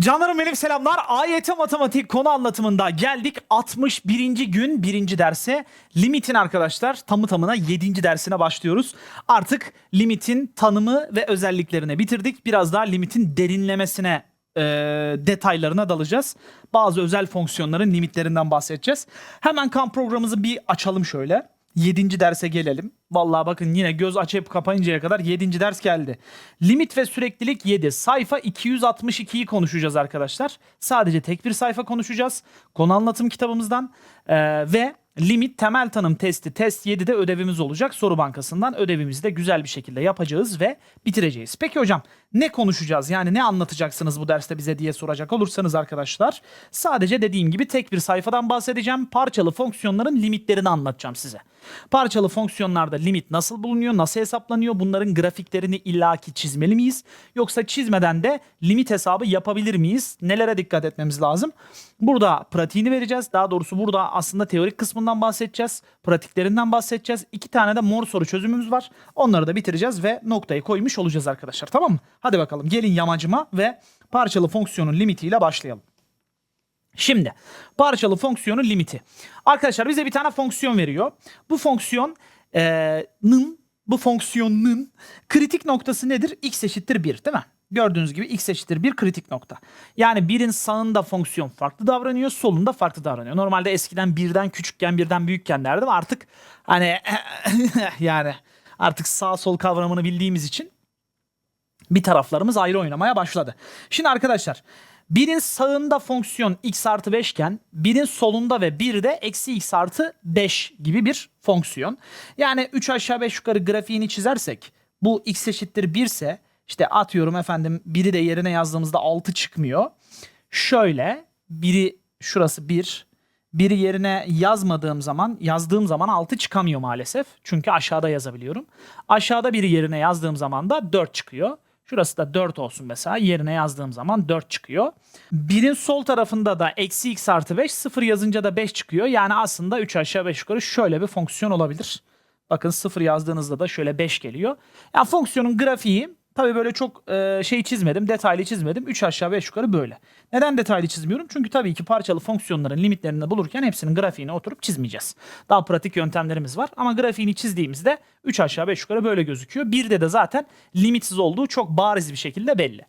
Canlarım benim selamlar. AYT matematik konu anlatımında geldik 61. gün 1. derse. Limitin arkadaşlar tamı tamına 7. dersine başlıyoruz. Artık limitin tanımı ve özelliklerine bitirdik. Biraz daha limitin derinlemesine e, detaylarına dalacağız. Bazı özel fonksiyonların limitlerinden bahsedeceğiz. Hemen kan programımızı bir açalım şöyle. 7. derse gelelim. Vallahi bakın yine göz açıp kapayıncaya kadar 7. ders geldi. Limit ve süreklilik 7. Sayfa 262'yi konuşacağız arkadaşlar. Sadece tek bir sayfa konuşacağız. Konu anlatım kitabımızdan Ee, ve limit temel tanım testi test 7'de ödevimiz olacak. Soru bankasından ödevimizi de güzel bir şekilde yapacağız ve bitireceğiz. Peki hocam ne konuşacağız? Yani ne anlatacaksınız bu derste bize diye soracak olursanız arkadaşlar sadece dediğim gibi tek bir sayfadan bahsedeceğim. Parçalı fonksiyonların limitlerini anlatacağım size. Parçalı fonksiyonlarda limit nasıl bulunuyor, nasıl hesaplanıyor? Bunların grafiklerini illaki çizmeli miyiz? Yoksa çizmeden de limit hesabı yapabilir miyiz? Nelere dikkat etmemiz lazım? Burada pratiğini vereceğiz. Daha doğrusu burada aslında teorik kısmından bahsedeceğiz. Pratiklerinden bahsedeceğiz. İki tane de mor soru çözümümüz var. Onları da bitireceğiz ve noktayı koymuş olacağız arkadaşlar. Tamam mı? Hadi bakalım gelin yamacıma ve parçalı fonksiyonun limitiyle başlayalım. Şimdi parçalı fonksiyonun limiti. Arkadaşlar bize bir tane fonksiyon veriyor. Bu fonksiyonun bu fonksiyonun kritik noktası nedir? x eşittir 1 değil mi? Gördüğünüz gibi x eşittir 1 kritik nokta. Yani birin sağında fonksiyon farklı davranıyor, solunda farklı davranıyor. Normalde eskiden birden küçükken birden büyükken derdim. Artık hani yani artık sağ sol kavramını bildiğimiz için bir taraflarımız ayrı oynamaya başladı. Şimdi arkadaşlar birin sağında fonksiyon x artı 5 iken birin solunda ve bir de eksi x artı 5 gibi bir fonksiyon. Yani 3 aşağı 5 yukarı grafiğini çizersek bu x eşittir 1 ise işte atıyorum efendim biri de yerine yazdığımızda 6 çıkmıyor. Şöyle biri şurası 1 biri yerine yazmadığım zaman yazdığım zaman 6 çıkamıyor maalesef. Çünkü aşağıda yazabiliyorum. Aşağıda biri yerine yazdığım zaman da 4 çıkıyor. Şurası da 4 olsun mesela. Yerine yazdığım zaman 4 çıkıyor. Birin sol tarafında da eksi x artı 5. 0 yazınca da 5 çıkıyor. Yani aslında 3 aşağı 5 yukarı şöyle bir fonksiyon olabilir. Bakın 0 yazdığınızda da şöyle 5 geliyor. Yani fonksiyonun grafiği Tabii böyle çok e, şey çizmedim, detaylı çizmedim. 3 aşağı 5 yukarı böyle. Neden detaylı çizmiyorum? Çünkü tabii ki parçalı fonksiyonların limitlerini bulurken hepsinin grafiğini oturup çizmeyeceğiz. Daha pratik yöntemlerimiz var ama grafiğini çizdiğimizde 3 aşağı 5 yukarı böyle gözüküyor. Bir de de zaten limitsiz olduğu çok bariz bir şekilde belli.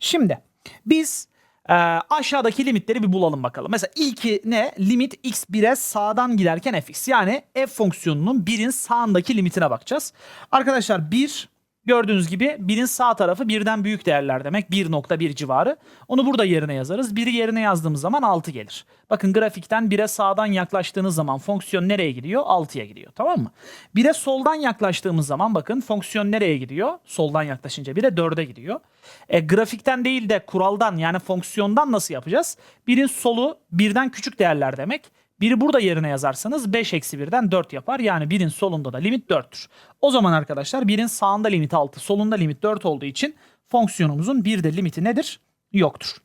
Şimdi biz e, aşağıdaki limitleri bir bulalım bakalım. Mesela ilki ne? Limit x 1'e sağdan giderken fx. Yani f fonksiyonunun 1'in sağındaki limitine bakacağız. Arkadaşlar 1 Gördüğünüz gibi birin sağ tarafı birden büyük değerler demek. 1.1 civarı. Onu burada yerine yazarız. Biri yerine yazdığımız zaman 6 gelir. Bakın grafikten 1'e sağdan yaklaştığınız zaman fonksiyon nereye gidiyor? 6'ya gidiyor. Tamam mı? 1'e soldan yaklaştığımız zaman bakın fonksiyon nereye gidiyor? Soldan yaklaşınca 1'e 4'e gidiyor. E, grafikten değil de kuraldan yani fonksiyondan nasıl yapacağız? Birin solu birden küçük değerler demek. Biri burada yerine yazarsanız 5 eksi 1'den 4 yapar. Yani birin solunda da limit 4'tür. O zaman arkadaşlar birin sağında limit 6, solunda limit 4 olduğu için fonksiyonumuzun bir limiti nedir? Yoktur.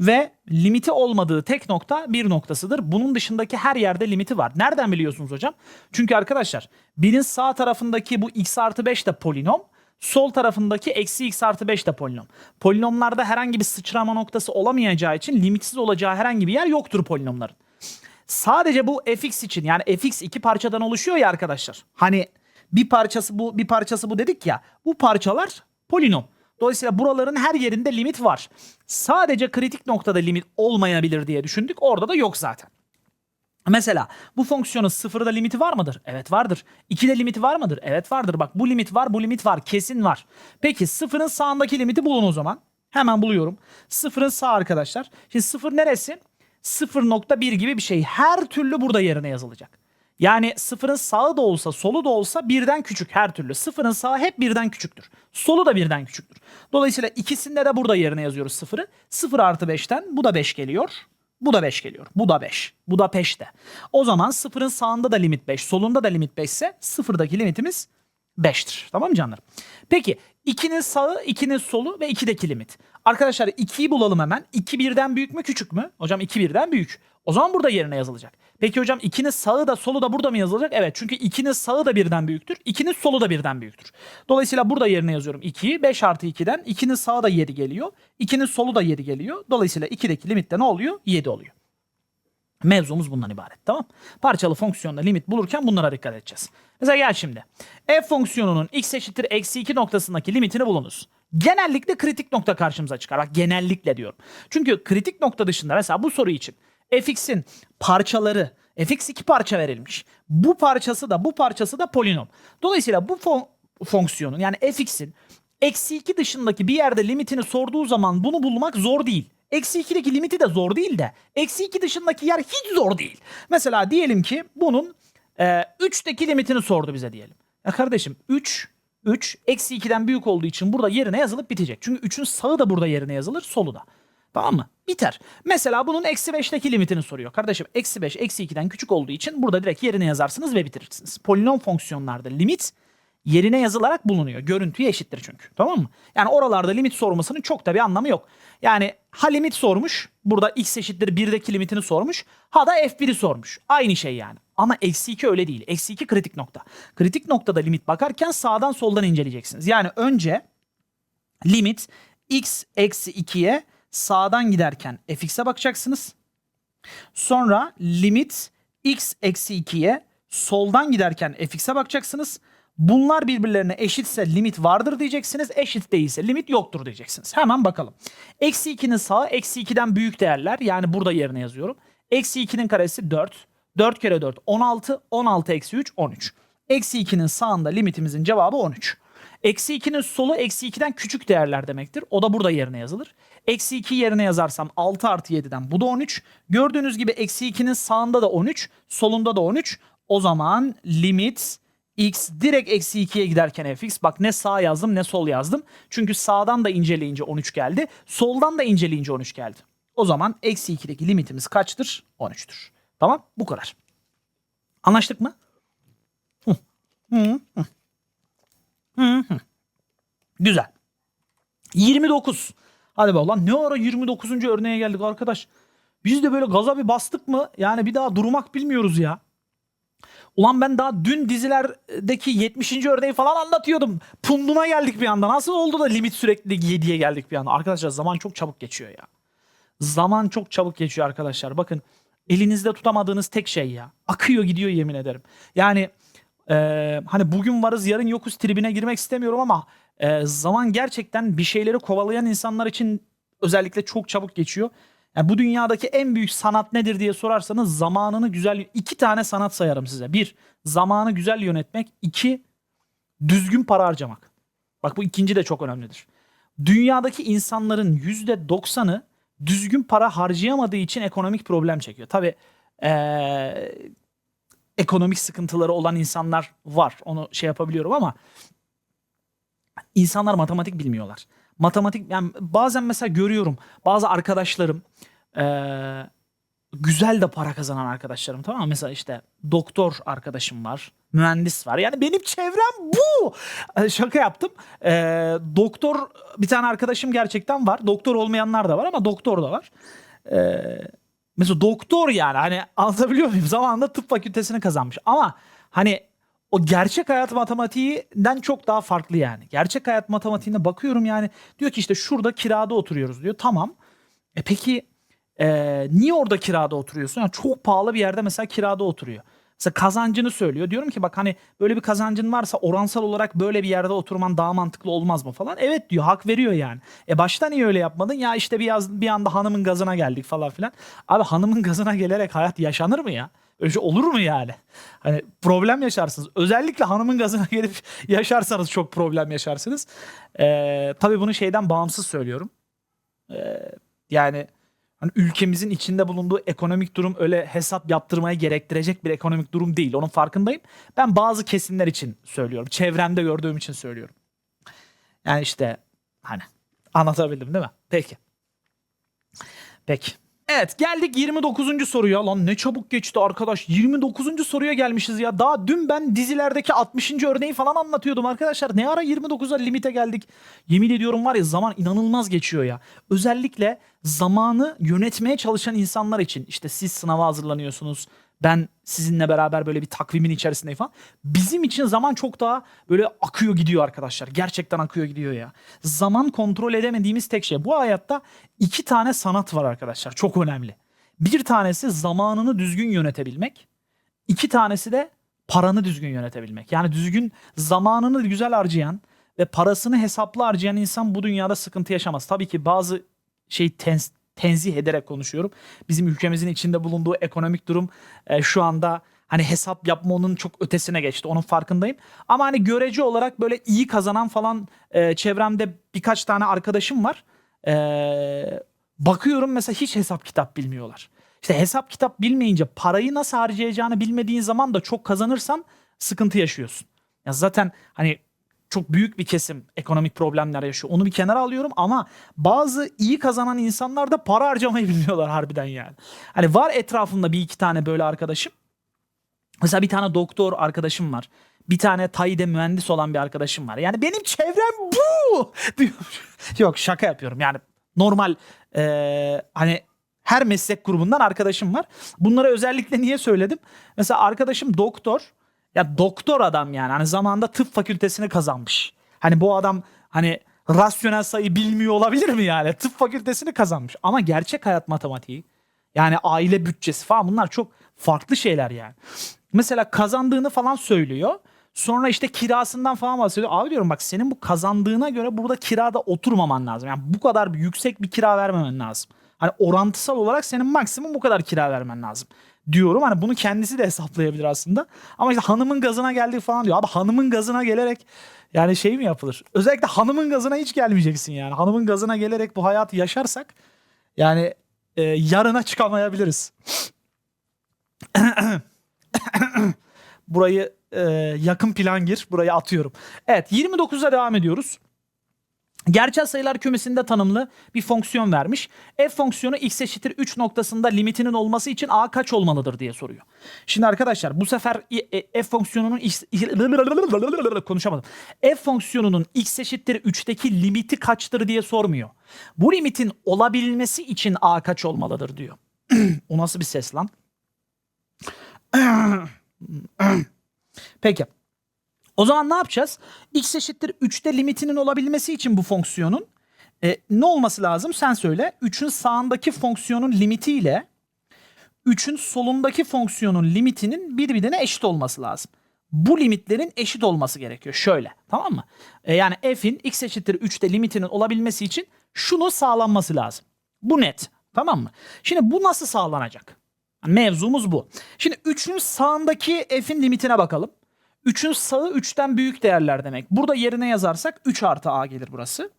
Ve limiti olmadığı tek nokta bir noktasıdır. Bunun dışındaki her yerde limiti var. Nereden biliyorsunuz hocam? Çünkü arkadaşlar birin sağ tarafındaki bu x artı 5 de polinom. Sol tarafındaki eksi x artı 5 de polinom. Polinomlarda herhangi bir sıçrama noktası olamayacağı için limitsiz olacağı herhangi bir yer yoktur polinomların. Sadece bu fx için yani fx iki parçadan oluşuyor ya arkadaşlar. Hani bir parçası bu bir parçası bu dedik ya. Bu parçalar polinom. Dolayısıyla buraların her yerinde limit var. Sadece kritik noktada limit olmayabilir diye düşündük. Orada da yok zaten. Mesela bu fonksiyonun sıfırda limiti var mıdır? Evet vardır. 2'de limiti var mıdır? Evet vardır. Bak bu limit var, bu limit var. Kesin var. Peki sıfırın sağındaki limiti bulun o zaman. Hemen buluyorum. Sıfırın sağ arkadaşlar. Şimdi sıfır neresi? 0.1 gibi bir şey her türlü burada yerine yazılacak. Yani sıfırın sağı da olsa solu da olsa birden küçük her türlü. Sıfırın sağı hep birden küçüktür. Solu da birden küçüktür. Dolayısıyla ikisinde de burada yerine yazıyoruz sıfırı. 0 artı 5'ten bu da 5 geliyor. Bu da 5 geliyor. Bu da 5. Bu da 5'te. O zaman sıfırın sağında da limit 5. Solunda da limit 5 ise sıfırdaki limitimiz 5'tir. Tamam mı canlarım? Peki 2'nin sağı, 2'nin solu ve 2'deki limit. Arkadaşlar 2'yi bulalım hemen. 2 birden büyük mü küçük mü? Hocam 2 birden büyük. O zaman burada yerine yazılacak. Peki hocam 2'nin sağı da solu da burada mı yazılacak? Evet çünkü 2'nin sağı da birden büyüktür. 2'nin solu da birden büyüktür. Dolayısıyla burada yerine yazıyorum 2'yi. 5 artı 2'den 2'nin sağı da 7 geliyor. 2'nin solu da 7 geliyor. Dolayısıyla 2'deki limitte ne oluyor? 7 oluyor. Mevzumuz bundan ibaret tamam Parçalı fonksiyonda limit bulurken bunlara dikkat edeceğiz. Mesela gel şimdi. F fonksiyonunun x eşittir eksi 2 noktasındaki limitini bulunuz. Genellikle kritik nokta karşımıza çıkar. Bak genellikle diyorum. Çünkü kritik nokta dışında mesela bu soru için fx'in parçaları fx iki parça verilmiş. Bu parçası da bu parçası da polinom. Dolayısıyla bu fon- fonksiyonun yani fx'in eksi 2 dışındaki bir yerde limitini sorduğu zaman bunu bulmak zor değil. Eksi 2'deki limiti de zor değil de eksi 2 dışındaki yer hiç zor değil. Mesela diyelim ki bunun e, 3'teki limitini sordu bize diyelim. Ya kardeşim 3 3 eksi 2'den büyük olduğu için burada yerine yazılıp bitecek. Çünkü 3'ün sağı da burada yerine yazılır solu da. Tamam mı? Biter. Mesela bunun eksi 5'teki limitini soruyor. Kardeşim eksi 5 eksi 2'den küçük olduğu için burada direkt yerine yazarsınız ve bitirirsiniz. Polinom fonksiyonlarda limit yerine yazılarak bulunuyor. Görüntüye eşittir çünkü. Tamam mı? Yani oralarda limit sormasının çok da bir anlamı yok. Yani ha limit sormuş. Burada x eşittir 1'deki limitini sormuş. Ha da f1'i sormuş. Aynı şey yani. Ama eksi 2 öyle değil. Eksi 2 kritik nokta. Kritik noktada limit bakarken sağdan soldan inceleyeceksiniz. Yani önce limit x eksi 2'ye sağdan giderken fx'e bakacaksınız. Sonra limit x eksi 2'ye soldan giderken fx'e bakacaksınız. Bunlar birbirlerine eşitse limit vardır diyeceksiniz. Eşit değilse limit yoktur diyeceksiniz. Hemen bakalım. Eksi 2'nin sağı eksi 2'den büyük değerler. Yani burada yerine yazıyorum. Eksi 2'nin karesi 4. 4 kere 4 16. 16 eksi 3 13. Eksi 2'nin sağında limitimizin cevabı 13. Eksi 2'nin solu eksi 2'den küçük değerler demektir. O da burada yerine yazılır. Eksi 2 yerine yazarsam 6 artı 7'den bu da 13. Gördüğünüz gibi eksi 2'nin sağında da 13, solunda da 13. O zaman limit x direkt eksi 2'ye giderken fx. Bak ne sağ yazdım ne sol yazdım. Çünkü sağdan da inceleyince 13 geldi. Soldan da inceleyince 13 geldi. O zaman eksi 2'deki limitimiz kaçtır? 13'tür. Tamam bu kadar. Anlaştık mı? Güzel. 29. Hadi be ulan ne ara 29. örneğe geldik arkadaş. Biz de böyle gaza bir bastık mı yani bir daha durmak bilmiyoruz ya. Ulan ben daha dün dizilerdeki 70. örneği falan anlatıyordum. Punduna geldik bir anda. Nasıl oldu da limit sürekli 7'ye geldik bir anda. Arkadaşlar zaman çok çabuk geçiyor ya. Zaman çok çabuk geçiyor arkadaşlar. Bakın elinizde tutamadığınız tek şey ya. Akıyor gidiyor yemin ederim. Yani e, hani bugün varız yarın yokuz tribine girmek istemiyorum ama e, zaman gerçekten bir şeyleri kovalayan insanlar için özellikle çok çabuk geçiyor. Yani bu dünyadaki en büyük sanat nedir diye sorarsanız zamanını güzel iki tane sanat sayarım size. Bir, zamanı güzel yönetmek. İki, düzgün para harcamak. Bak bu ikinci de çok önemlidir. Dünyadaki insanların yüzde doksanı düzgün para harcayamadığı için ekonomik problem çekiyor. Tabii ee, ekonomik sıkıntıları olan insanlar var. Onu şey yapabiliyorum ama insanlar matematik bilmiyorlar. Matematik yani bazen mesela görüyorum bazı arkadaşlarım eee, güzel de para kazanan arkadaşlarım tamam mı? Mesela işte doktor arkadaşım var, mühendis var. Yani benim çevrem bu. Ee, Şaka yaptım. Eee, doktor bir tane arkadaşım gerçekten var. Doktor olmayanlar da var ama doktor da var. Eee, mesela doktor yani hani anlatabiliyor muyum? Zamanında tıp fakültesini kazanmış. Ama hani o gerçek hayat matematiğinden çok daha farklı yani. Gerçek hayat matematiğine bakıyorum yani diyor ki işte şurada kirada oturuyoruz diyor. Tamam. E peki e, niye orada kirada oturuyorsun? Yani çok pahalı bir yerde mesela kirada oturuyor. Mesela kazancını söylüyor. Diyorum ki bak hani böyle bir kazancın varsa oransal olarak böyle bir yerde oturman daha mantıklı olmaz mı falan. Evet diyor hak veriyor yani. E başta niye öyle yapmadın? Ya işte bir, yaz, bir anda hanımın gazına geldik falan filan. Abi hanımın gazına gelerek hayat yaşanır mı ya? Öyle şey olur mu yani? Hani problem yaşarsınız. Özellikle hanımın gazına gelip yaşarsanız çok problem yaşarsınız. Ee, tabii bunu şeyden bağımsız söylüyorum. Ee, yani hani ülkemizin içinde bulunduğu ekonomik durum öyle hesap yaptırmaya gerektirecek bir ekonomik durum değil. Onun farkındayım. Ben bazı kesimler için söylüyorum. Çevremde gördüğüm için söylüyorum. Yani işte hani anlatabildim değil mi? Peki. Peki. Evet geldik 29. soruya. Lan ne çabuk geçti arkadaş. 29. soruya gelmişiz ya. Daha dün ben dizilerdeki 60. örneği falan anlatıyordum arkadaşlar. Ne ara 29'a limite geldik. Yemin ediyorum var ya zaman inanılmaz geçiyor ya. Özellikle zamanı yönetmeye çalışan insanlar için. işte siz sınava hazırlanıyorsunuz. Ben sizinle beraber böyle bir takvimin içerisindeyim falan. Bizim için zaman çok daha böyle akıyor gidiyor arkadaşlar. Gerçekten akıyor gidiyor ya. Zaman kontrol edemediğimiz tek şey. Bu hayatta iki tane sanat var arkadaşlar. Çok önemli. Bir tanesi zamanını düzgün yönetebilmek. İki tanesi de paranı düzgün yönetebilmek. Yani düzgün zamanını güzel harcayan ve parasını hesaplı harcayan insan bu dünyada sıkıntı yaşamaz. Tabii ki bazı şey tens- tenzih ederek konuşuyorum. Bizim ülkemizin içinde bulunduğu ekonomik durum e, şu anda hani hesap yapma onun çok ötesine geçti. Onun farkındayım. Ama hani görece olarak böyle iyi kazanan falan e, çevremde birkaç tane arkadaşım var. E, bakıyorum mesela hiç hesap kitap bilmiyorlar. İşte hesap kitap bilmeyince parayı nasıl harcayacağını bilmediğin zaman da çok kazanırsan sıkıntı yaşıyorsun. Ya zaten hani çok büyük bir kesim ekonomik problemler yaşıyor. Onu bir kenara alıyorum ama bazı iyi kazanan insanlar da para harcamayı bilmiyorlar harbiden yani. Hani var etrafımda bir iki tane böyle arkadaşım. Mesela bir tane doktor arkadaşım var. Bir tane Tayide mühendis olan bir arkadaşım var. Yani benim çevrem bu. Yok şaka yapıyorum. Yani normal eee, hani her meslek grubundan arkadaşım var. Bunları özellikle niye söyledim? Mesela arkadaşım doktor. Ya doktor adam yani. Hani zamanında tıp fakültesini kazanmış. Hani bu adam hani rasyonel sayı bilmiyor olabilir mi yani? Tıp fakültesini kazanmış. Ama gerçek hayat matematiği yani aile bütçesi falan bunlar çok farklı şeyler yani. Mesela kazandığını falan söylüyor. Sonra işte kirasından falan bahsediyor. Abi diyorum bak senin bu kazandığına göre burada kirada oturmaman lazım. Yani bu kadar yüksek bir kira vermemen lazım. Hani orantısal olarak senin maksimum bu kadar kira vermen lazım diyorum. Hani bunu kendisi de hesaplayabilir aslında. Ama işte hanımın gazına geldi falan diyor. Abi hanımın gazına gelerek yani şey mi yapılır? Özellikle hanımın gazına hiç gelmeyeceksin yani. Hanımın gazına gelerek bu hayatı yaşarsak yani e, yarına çıkamayabiliriz. Burayı e, yakın plan gir. Burayı atıyorum. Evet 29'a devam ediyoruz. Gerçel sayılar kümesinde tanımlı bir fonksiyon vermiş. F fonksiyonu x eşittir 3 noktasında limitinin olması için a kaç olmalıdır diye soruyor. Şimdi arkadaşlar bu sefer e, f fonksiyonunun konuşamadım. F fonksiyonunun x eşittir 3'teki limiti kaçtır diye sormuyor. Bu limitin olabilmesi için a kaç olmalıdır diyor. o nasıl bir ses lan? Peki. O zaman ne yapacağız? X eşittir 3'te limitinin olabilmesi için bu fonksiyonun e, ne olması lazım? Sen söyle. 3'ün sağındaki fonksiyonun limiti ile 3'ün solundaki fonksiyonun limitinin birbirine eşit olması lazım. Bu limitlerin eşit olması gerekiyor. Şöyle tamam mı? E, yani f'in x eşittir 3'te limitinin olabilmesi için şunu sağlanması lazım. Bu net. Tamam mı? Şimdi bu nasıl sağlanacak? Mevzumuz bu. Şimdi 3'ün sağındaki f'in limitine bakalım. 3'ün sağı 3'ten büyük değerler demek. Burada yerine yazarsak 3 artı a gelir burası.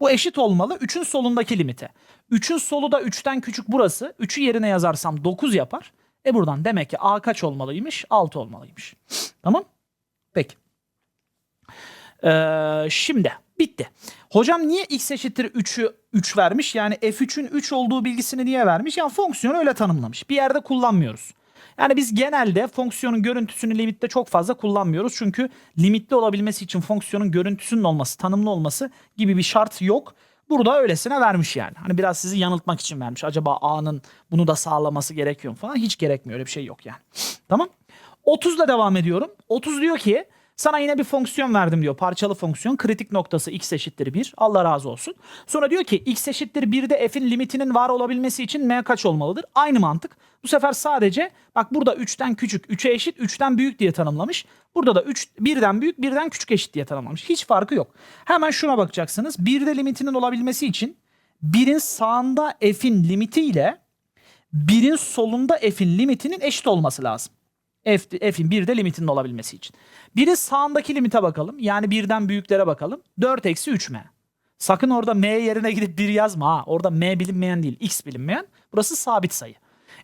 Bu eşit olmalı 3'ün solundaki limite. 3'ün solu da 3'ten küçük burası. 3'ü yerine yazarsam 9 yapar. E buradan demek ki a kaç olmalıymış? 6 olmalıymış. Tamam? Peki. Ee, şimdi bitti. Hocam niye x eşittir 3'ü 3 vermiş? Yani f3'ün 3 olduğu bilgisini niye vermiş? Yani fonksiyonu öyle tanımlamış. Bir yerde kullanmıyoruz. Yani biz genelde fonksiyonun görüntüsünü limitte çok fazla kullanmıyoruz. Çünkü limitli olabilmesi için fonksiyonun görüntüsünün olması, tanımlı olması gibi bir şart yok. Burada öylesine vermiş yani. Hani biraz sizi yanıltmak için vermiş. Acaba A'nın bunu da sağlaması gerekiyor mu falan. Hiç gerekmiyor. Öyle bir şey yok yani. Tamam. 30'la devam ediyorum. 30 diyor ki sana yine bir fonksiyon verdim diyor. Parçalı fonksiyon. Kritik noktası x eşittir 1. Allah razı olsun. Sonra diyor ki x eşittir 1'de f'in limitinin var olabilmesi için m kaç olmalıdır? Aynı mantık. Bu sefer sadece bak burada 3'ten küçük, 3'e eşit, 3'ten büyük diye tanımlamış. Burada da 3 birden büyük, birden küçük eşit diye tanımlamış. Hiç farkı yok. Hemen şuna bakacaksınız. 1'de limitinin olabilmesi için 1'in sağında f'in limiti ile 1'in solunda f'in limitinin eşit olması lazım. F, f'in 1'de limitinin olabilmesi için. Birin sağındaki limite bakalım. Yani birden büyüklere bakalım. 4 eksi 3m. Sakın orada m yerine gidip 1 yazma ha. Orada m bilinmeyen değil. x bilinmeyen. Burası sabit sayı.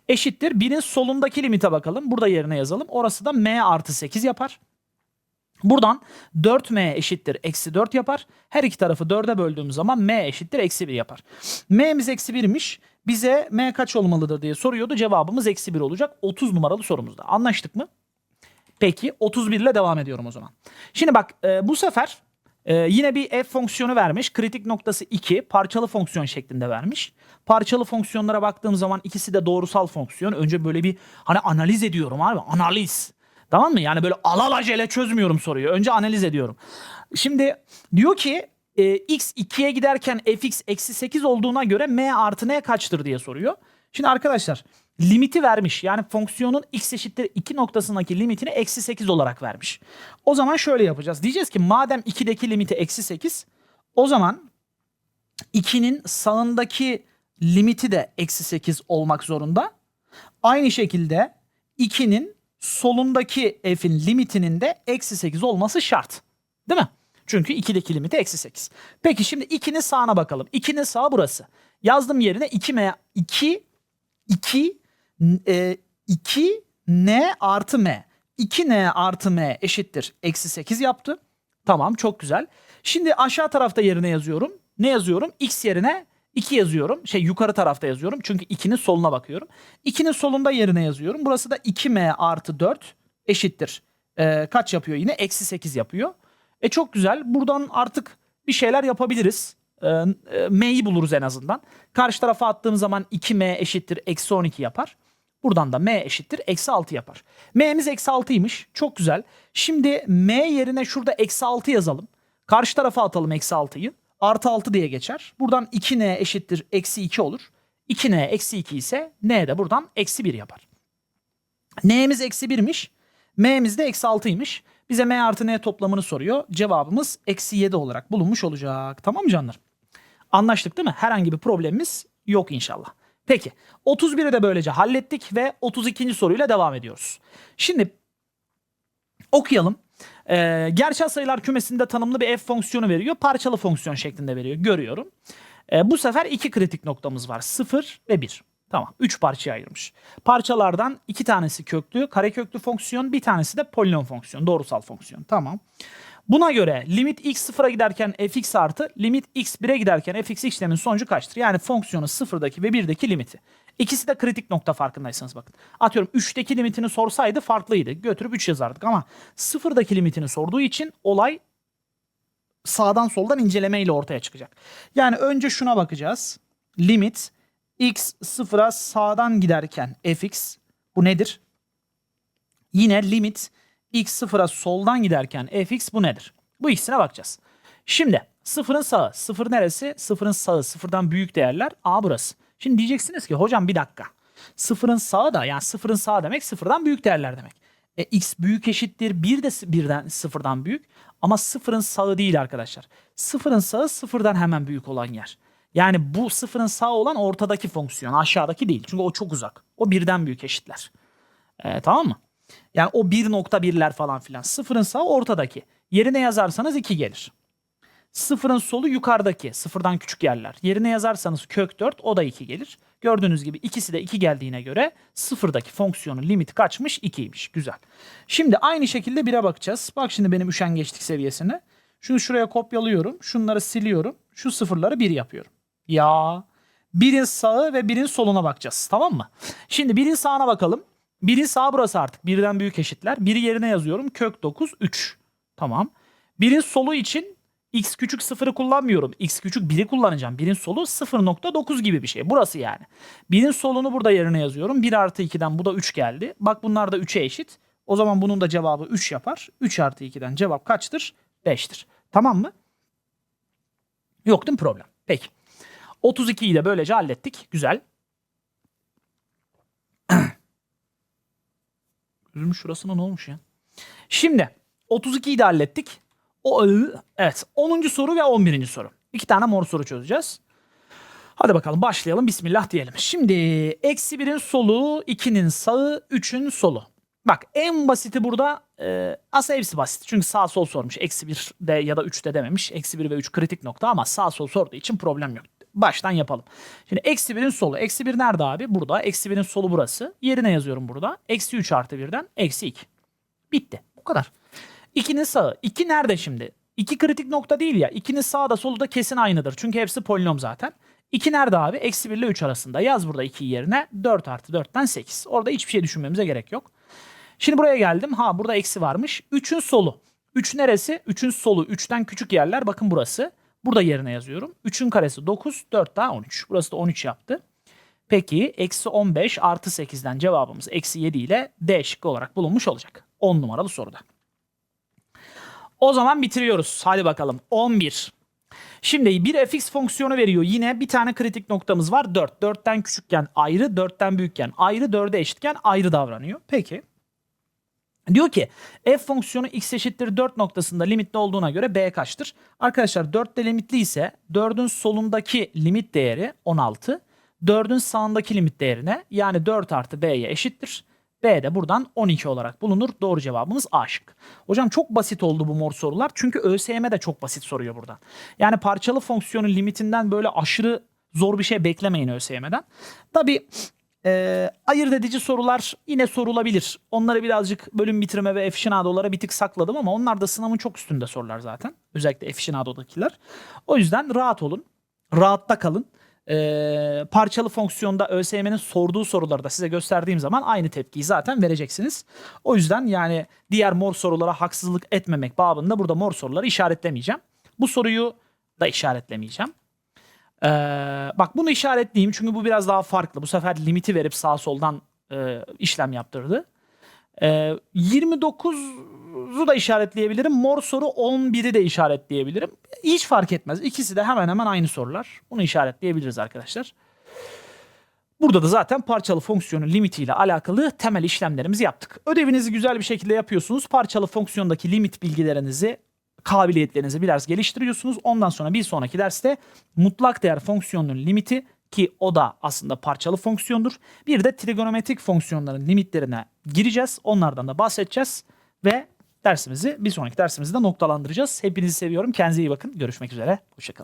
Eşittir. Birin solundaki limite bakalım. Burada yerine yazalım. Orası da m artı 8 yapar. Buradan 4m eşittir eksi 4 yapar. Her iki tarafı 4'e böldüğümüz zaman m eşittir eksi 1 yapar. m'miz eksi 1'miş. Bize m kaç olmalıdır diye soruyordu. Cevabımız eksi 1 olacak 30 numaralı sorumuzda. Anlaştık mı? Peki 31 ile devam ediyorum o zaman. Şimdi bak e, bu sefer e, yine bir f fonksiyonu vermiş. Kritik noktası 2 parçalı fonksiyon şeklinde vermiş. Parçalı fonksiyonlara baktığım zaman ikisi de doğrusal fonksiyon. Önce böyle bir hani analiz ediyorum abi analiz. Tamam mı? Yani böyle alelacele çözmüyorum soruyu. Önce analiz ediyorum. Şimdi diyor ki e, x 2'ye giderken fx eksi 8 olduğuna göre m artı n kaçtır diye soruyor. Şimdi arkadaşlar limiti vermiş. Yani fonksiyonun x eşittir 2 noktasındaki limitini eksi 8 olarak vermiş. O zaman şöyle yapacağız. Diyeceğiz ki madem 2'deki limiti eksi 8 o zaman 2'nin sağındaki limiti de eksi 8 olmak zorunda. Aynı şekilde 2'nin solundaki f'in limitinin de eksi 8 olması şart. Değil mi? Çünkü 2'deki limiti eksi 8. Peki şimdi 2'nin sağına bakalım. 2'nin sağı burası. Yazdım yerine 2m 2 2 e, 2 n artı m. 2n artı m eşittir eksi 8 yaptı. Tamam çok güzel. Şimdi aşağı tarafta yerine yazıyorum. Ne yazıyorum? X yerine 2 yazıyorum. Şey yukarı tarafta yazıyorum. Çünkü 2'nin soluna bakıyorum. 2'nin solunda yerine yazıyorum. Burası da 2m artı 4 eşittir. Ee, kaç yapıyor yine? Eksi 8 yapıyor. E çok güzel. Buradan artık bir şeyler yapabiliriz. Ee, e, m'yi buluruz en azından. Karşı tarafa attığım zaman 2m eşittir eksi 12 yapar. Buradan da m eşittir eksi 6 yapar. m'miz eksi 6'ymış. Çok güzel. Şimdi m yerine şurada eksi 6 yazalım. Karşı tarafa atalım eksi 6'yı. Artı 6 diye geçer. Buradan 2n eşittir eksi 2 olur. 2n eksi 2 ise n de buradan eksi 1 yapar. n'miz eksi 1'miş. m'miz de eksi 6'ymış. Bize m artı n toplamını soruyor. Cevabımız eksi 7 olarak bulunmuş olacak. Tamam mı canlar? Anlaştık değil mi? Herhangi bir problemimiz yok inşallah. Peki 31'i de böylece hallettik ve 32. soruyla devam ediyoruz. Şimdi okuyalım. Ee, gerçel sayılar kümesinde tanımlı bir f fonksiyonu veriyor. Parçalı fonksiyon şeklinde veriyor. Görüyorum. Ee, bu sefer iki kritik noktamız var. 0 ve 1. Tamam. 3 parçaya ayırmış. Parçalardan iki tanesi köklü, kareköklü fonksiyon, bir tanesi de polinom fonksiyon, doğrusal fonksiyon. Tamam. Buna göre limit x sıfıra giderken fx artı limit x 1'e giderken fx işlemin sonucu kaçtır? Yani fonksiyonun sıfırdaki ve 1'deki limiti. İkisi de kritik nokta farkındaysanız bakın. Atıyorum 3'teki limitini sorsaydı farklıydı. Götürüp 3 yazardık ama sıfırdaki limitini sorduğu için olay sağdan soldan incelemeyle ortaya çıkacak. Yani önce şuna bakacağız. Limit x sıfıra sağdan giderken fx bu nedir? Yine limit x sıfıra soldan giderken fx bu nedir? Bu ikisine bakacağız. Şimdi sıfırın sağı. Sıfır neresi? Sıfırın sağı. Sıfırdan büyük değerler. A burası. Şimdi diyeceksiniz ki hocam bir dakika. Sıfırın sağı da yani sıfırın sağı demek sıfırdan büyük değerler demek. E, x büyük eşittir. Bir de birden sıfırdan büyük. Ama sıfırın sağı değil arkadaşlar. Sıfırın sağı sıfırdan hemen büyük olan yer. Yani bu sıfırın sağı olan ortadaki fonksiyon. Aşağıdaki değil. Çünkü o çok uzak. O birden büyük eşitler. E, tamam mı? Yani o 1.1'ler falan filan. Sıfırın sağı ortadaki. Yerine yazarsanız 2 gelir. Sıfırın solu yukarıdaki. Sıfırdan küçük yerler. Yerine yazarsanız kök 4 o da 2 gelir. Gördüğünüz gibi ikisi de 2 geldiğine göre sıfırdaki fonksiyonun limiti kaçmış? 2'ymiş. Güzel. Şimdi aynı şekilde 1'e bakacağız. Bak şimdi benim üşengeçlik seviyesine. Şunu şuraya kopyalıyorum. Şunları siliyorum. Şu sıfırları 1 yapıyorum. Ya birin sağı ve birin soluna bakacağız. Tamam mı? Şimdi birin sağına bakalım. Birin sağı burası artık. Birden büyük eşitler. Biri yerine yazıyorum. Kök 9 3. Tamam. Birin solu için x küçük sıfırı kullanmıyorum. x küçük 1'i kullanacağım. Birin solu 0.9 gibi bir şey. Burası yani. Birin solunu burada yerine yazıyorum. 1 artı 2'den bu da 3 geldi. Bak bunlar da 3'e eşit. O zaman bunun da cevabı 3 yapar. 3 artı 2'den cevap kaçtır? 5'tir. Tamam mı? Yok değil mi problem? Peki. 32'yi de böylece hallettik. Güzel. Gözümün şurasına ne olmuş ya? Şimdi 32'yi de hallettik. O evet 10. soru ve 11. soru. İki tane mor soru çözeceğiz. Hadi bakalım başlayalım. Bismillah diyelim. Şimdi eksi 1'in solu, 2'nin sağı, 3'ün solu. Bak en basiti burada e, aslında hepsi basit. Çünkü sağ sol sormuş. Eksi 1'de ya da 3'te dememiş. Eksi 1 ve 3 kritik nokta ama sağ sol sorduğu için problem yok. Baştan yapalım. Şimdi eksi 1'in solu. Eksi 1 nerede abi? Burada. Eksi 1'in solu burası. Yerine yazıyorum burada. Eksi 3 artı 1'den eksi 2. Bitti. Bu kadar. 2'nin sağı. 2 nerede şimdi? 2 kritik nokta değil ya. 2'nin sağı da solu da kesin aynıdır. Çünkü hepsi polinom zaten. 2 nerede abi? Eksi 1 ile 3 arasında. Yaz burada 2 yerine 4 artı 4'ten 8. Orada hiçbir şey düşünmemize gerek yok. Şimdi buraya geldim. Ha burada eksi varmış. 3'ün solu. 3 neresi? 3'ün solu 3'ten küçük yerler. Bakın burası. Burada yerine yazıyorum. 3'ün karesi 9, 4 daha 13. Burası da 13 yaptı. Peki eksi 15 artı 8'den cevabımız eksi 7 ile D şıkkı olarak bulunmuş olacak. 10 numaralı soruda. O zaman bitiriyoruz. Hadi bakalım. 11. Şimdi bir fx fonksiyonu veriyor. Yine bir tane kritik noktamız var. 4. 4'ten küçükken ayrı, 4'ten büyükken ayrı, 4'e eşitken ayrı davranıyor. Peki. Diyor ki f fonksiyonu x eşittir 4 noktasında limitli olduğuna göre b kaçtır? Arkadaşlar 4 de limitli ise 4'ün solundaki limit değeri 16. 4'ün sağındaki limit değerine yani 4 artı b'ye eşittir. B de buradan 12 olarak bulunur. Doğru cevabımız A şık. Hocam çok basit oldu bu mor sorular. Çünkü ÖSYM de çok basit soruyor buradan. Yani parçalı fonksiyonun limitinden böyle aşırı zor bir şey beklemeyin ÖSYM'den. Tabii e, ayırt edici sorular yine sorulabilir. Onları birazcık bölüm bitirme ve efşinadolara bir tık sakladım ama onlar da sınavın çok üstünde sorular zaten. Özellikle efşinadodakiler. O yüzden rahat olun. Rahatta kalın. E, parçalı fonksiyonda ÖSYM'nin sorduğu soruları da size gösterdiğim zaman aynı tepkiyi zaten vereceksiniz. O yüzden yani diğer mor sorulara haksızlık etmemek babında burada mor soruları işaretlemeyeceğim. Bu soruyu da işaretlemeyeceğim. Ee, bak bunu işaretleyeyim çünkü bu biraz daha farklı. Bu sefer limiti verip sağ soldan e, işlem yaptırdı. Ee, 29'u da işaretleyebilirim. Mor soru 11'i de işaretleyebilirim. Hiç fark etmez. İkisi de hemen hemen aynı sorular. Bunu işaretleyebiliriz arkadaşlar. Burada da zaten parçalı fonksiyonun limitiyle alakalı temel işlemlerimizi yaptık. Ödevinizi güzel bir şekilde yapıyorsunuz. Parçalı fonksiyondaki limit bilgilerinizi, kabiliyetlerinizi biraz geliştiriyorsunuz. Ondan sonra bir sonraki derste mutlak değer fonksiyonunun limiti ki o da aslında parçalı fonksiyondur. Bir de trigonometrik fonksiyonların limitlerine gireceğiz. Onlardan da bahsedeceğiz ve dersimizi bir sonraki dersimizde noktalandıracağız. Hepinizi seviyorum. Kendinize iyi bakın. Görüşmek üzere. Hoşçakalın.